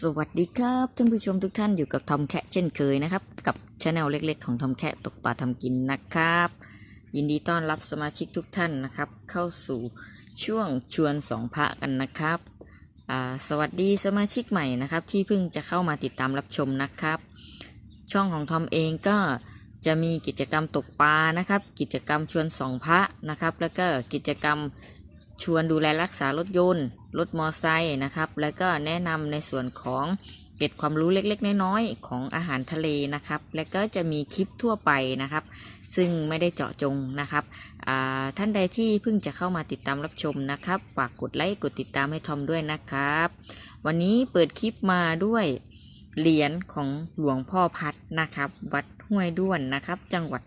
สวัสดีครับท่านผู้ชมทุกท่านอยู่กับทอมแคะเช่นเคยนะครับ กับช anel เล็กๆ ของทอมแคะตกปลาทำกินนะครับ ยินดีต้อนรับสมาชิกทุกท่านนะครับ เข้าสู่ช่วงชวนสองพระกันนะครับสวัสดีสมาชิกใหม่นะครับที่เพิ่งจะเข้ามาติดตามรับชมนะครับ ช่องของทอมเองก็จะมีกิจกรรมตกปลานะครับ กิจกรรมชวนสองพระนะครับ แล้วก็กิจกรรม ชวนดูแลรักษารถยนต์ รถมอไซค์นะครับ แล้วก็แนะนำในส่วนของเกร็ดความรู้เล็กๆ น้อยๆ ของอาหารทะเลนะครับ และก็จะมีคลิปทั่วไปนะครับ ซึ่งไม่ได้เจาะจงนะครับท่านใดที่เพิ่งจะเข้ามาติดตามรับชมนะครับ ฝากกดไลค์กดติดตามให้ทอมด้วยนะครับ วันนี้เปิดคลิปมาด้วยเหรียญของหลวงพ่อพัดนะครับ วัดห้วยด้วนนะครับ จังหวัด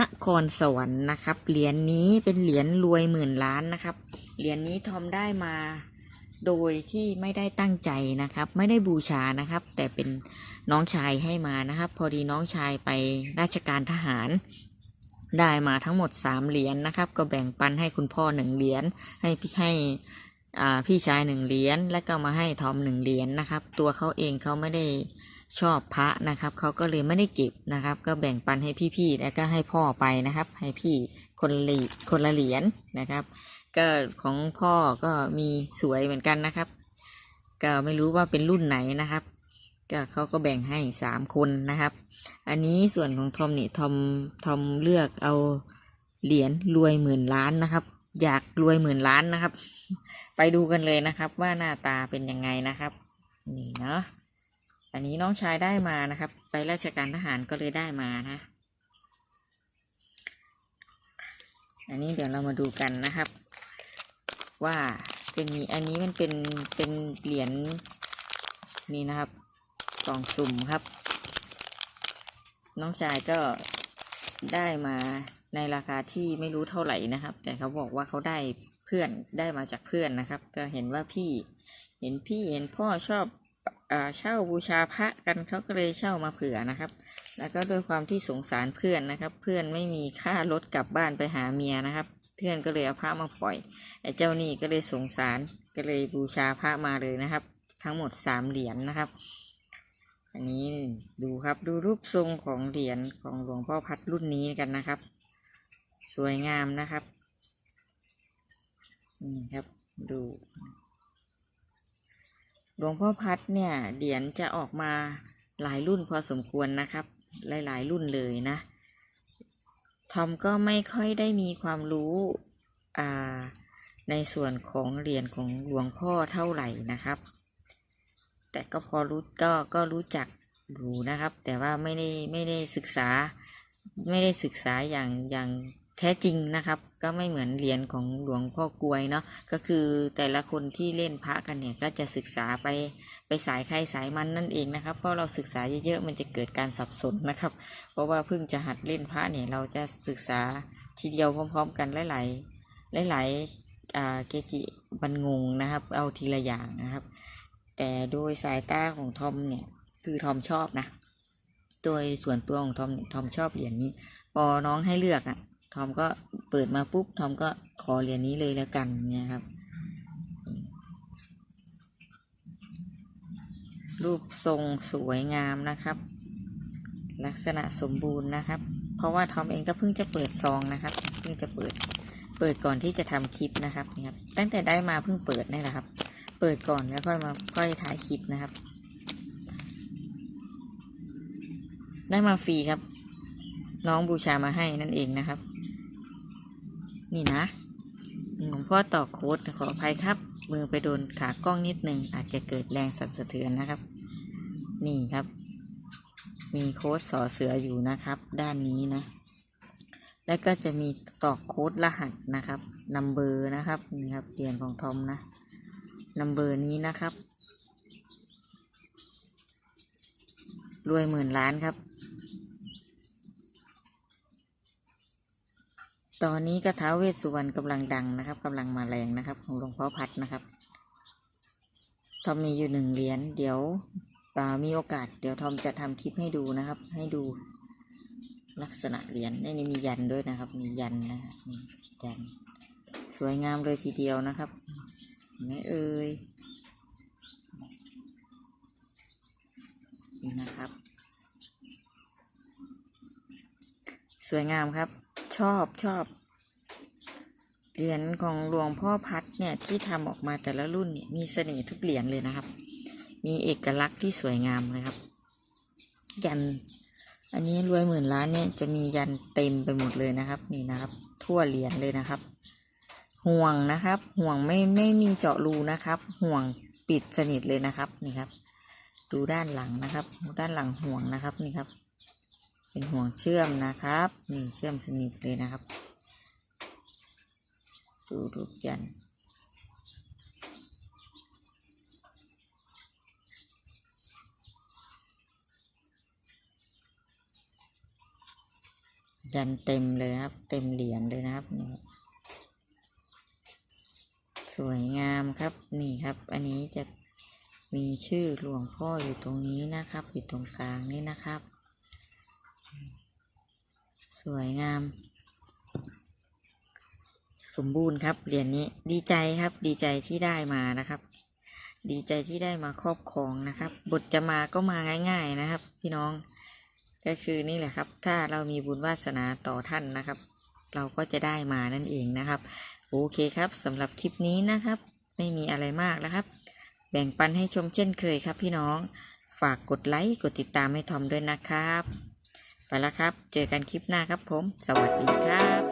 นครสวรรค์นะครับ เหรียญนี้เป็นเหรียญรวยหมื่นล้านนะครับ เหรียญนี้ทอมได้มาโดยที่ไม่ได้ตั้งใจนะครับ ไม่ได้บูชานะครับ แต่เป็นน้องชายให้มานะครับ พอดีน้องชายไปราชการทหาร ได้มาทั้งหมดสามเหรียญนะครับ ก็แบ่งปันให้คุณพ่อหนึ่งเหรียญให้พี่ให้พี่ชายหนึ่งเหรียญแล้วก็มาให้ทอมหนึ่งเหรียญนะครับ ตัวเขาเองเขาไม่ได้ ชอบพระนะครับเขาก็เลยไม่ได้เก็บนะครับ ก็แบ่งปันให้พี่ๆแล้วก็ให้พ่อไปนะครับ ให้พี่คนละเหรีคนละเหรียญนะครับ ก็ของพ่อก็มีสวยเหมือนกันนะครับ ก็ไม่รู้ว่าเป็นรุ่นไหนนะครับ ก็เขาก็แบ่งให้สามคนนะครับ อันนี้ส่วนของทอมนี่ทอมทอมเลือกเอาเหรียญรวยหมื่นล้านนะครับ อยากรวยหมื่นล้านนะครับ ไปดูกันเลยนะครับว่าหน้าตาเป็นยังไงนะครับ นี่เนาะ อันนี้น้องชายได้มานะครับ ไปราชการทหารก็เลยได้มานะ อันนี้เดี๋ยวเรามาดูกันนะครับ ว่าเป็นมีอันนี้มันเป็นเป็นเหรียญนี่นะครับกล่องสุ่มครับ น้องชายก็ได้มาในราคาที่ไม่รู้เท่าไหร่นะครับ แต่เขาบอกว่าเขาได้เพื่อนได้มาจากเพื่อนนะครับ ก็เห็นว่าพี่เห็นพี่เห็นพ่อชอบ เช่าบูชาพระกันเขาก็เลยเช่ามาเผื่อนะครับ แล้วก็ด้วยความที่สงสารเพื่อนนะครับ เพื่อนไม่มีค่ารถกลับบ้านไปหาเมียนะครับ เพื่อนก็เลยเอาพระมาปล่อยไอ้เจ้านี่ก็เลยสงสารก็เลยบูชาพระมาเลยนะครับ ทั้งหมดสามเหรียญนะครับ อันนี้ดูครับดูรูปทรงของเหรียญของหลวงพ่อพัดรุ่นนี้กันนะครับ สวยงามนะครับนี่ครับดู หลวงพ่อพัดเนี่ยเหรียญจะออกมาหลายรุ่นพอสมควรนะครับ หลาย ๆ รุ่นเลยนะทอมก็ไม่ค่อยได้มีความรู้อ่าในส่วนของเหรียญของหลวงพ่อเท่าไหร่นะครับ แต่ก็พอรู้ก็ก็รู้จักอยู่นะครับ แต่ว่าไม่ได้ไม่ได้ศึกษาไม่ได้ศึกษาอย่างอย่าง แท้จริงนะครับ ก็ไม่เหมือนเหรียญของหลวงพ่อกลวยเนาะก็คือแต่ละคนที่เล่นพระกันเนี่ยก็จะศึกษาไปไปสายใครสายมันนั่นเองนะครับเพราะเราศึกษาเยอะๆมันจะเกิดการสับสนนะครับ เพราะว่าเพิ่งจะหัดเล่นพระเนี่ยเราจะศึกษาทีเดียวพร้อม ๆ กันหลายๆหลายๆอ่าเกจิบันงงนะครับ เอาทีละอย่างนะครับ แต่โดยสายตาของทอมเนี่ยคือทอมชอบนะโดยส่วนตัวของทอมทอมชอบเหรียญนี้พอน้องให้เลือกอะ่ะ ทอมก็เปิดมาปุ๊บทอมก็ขอเหรียญนี้เลยแล้วกันเนี่ยครับ รูปทรงสวยงามนะครับ ลักษณะสมบูรณ์นะครับ เพราะว่าทอมเองก็เพิ่งจะเปิดซองนะครับเพิ่งจะเปิดเปิดก่อนที่จะทำคลิปนะครับนี่ครับ ตั้งแต่ได้มาเพิ่งเปิดนี่แหละครับ เปิดก่อนแล้วค่อยมาค่อยถ่ายคลิปนะครับ ได้มาฟรีครับ น้องบูชามาให้นั่นเองนะครับ นี่นะหลวงพ่อต่อโค้ดขออภัยครับ มือไปโดนขากล้องนิดหนึ่งอาจจะเกิดแรงสั่นสะเทือนนะครับ นี่ครับ มีโค้ดสอเสืออยู่นะครับ ด้านนี้นะ แล้วก็จะมีตอกโค้ดรหัสนะครับนัมเบอร์นะครับนี่ครับเหรียญของทอมนะนัมเบอร์นี้นะครับรวยหมื่นล้านครับ ตอนนี้กระท้าเวสสุวรรณกำลังดังนะครับกำลังมาแรงนะครับ ของหลวงพ่อพัดนะครับทอมมีอยู่หนึ่งเหรียญเดี๋ยวอ่ามีโอกาส เดี๋ยวทอมจะทำคลิปให้ดูนะครับ ให้ดูลักษณะเหรียญนี่นี่มียันด้วยนะครับ มียันนะครับนี่ยัน สวยงามเลยทีเดียวนะครับไหมเอ่ยนะครับ สวยงามครับ ชอบชอบ เหรียญของหลวงพ่อพัดเนี่ยที่ทำออกมาแต่ละรุ่นเนี่ยมีเสน่ห์ทุกเหรียญเลยนะครับ มีเอกลักษณ์ที่สวยงามเลยครับ ยัน อันนี้รวยหมื่นล้านเนี่ยจะมียันเต็มไปหมดเลยนะครับ นี่นะครับ ทั่วเหรียญเลยนะครับ ห่วงนะครับ ห่วงไม่ไม่มีเจาะรูนะครับ ห่วงปิดสนิทเลยนะครับนี่ครับ ดูด้านหลังนะครับ ด้านหลังห่วงนะครับนี่ครับ เป็นห่วงเชื่อมนะครับ นี่เชื่อมสนิทเลยนะครับ ดูรูปยันยันเต็มเลยครับ เต็มเหรียญเลยนะครับนี่ครับสวยงามครับนี่ครับ อันนี้จะมีชื่อหลวงพ่ออยู่ตรงนี้นะครับ อยู่ตรงกลางนี่นะครับ สวยงาม สมบูรณ์ครับเหรียญนี้ดีใจครับ ดีใจที่ได้มานะครับ ดีใจที่ได้มาครอบครองนะครับ บทจะมาก็มาง่าย ๆนะครับ พี่น้องก็คือนี่แหละครับ ถ้าเรามีบุญวาสนาต่อท่านนะครับ เราก็จะได้มานั่นเองนะครับ โอเคครับสำหรับคลิปนี้นะครับ ไม่มีอะไรมากนะครับ แบ่งปันให้ชมเช่นเคยครับพี่น้อง ฝากกดไลค์ กดติดตามให้ทอมด้วยนะครับ ล้วครับ เจอกันคลิปหน้าครับผม สวัสดีครับ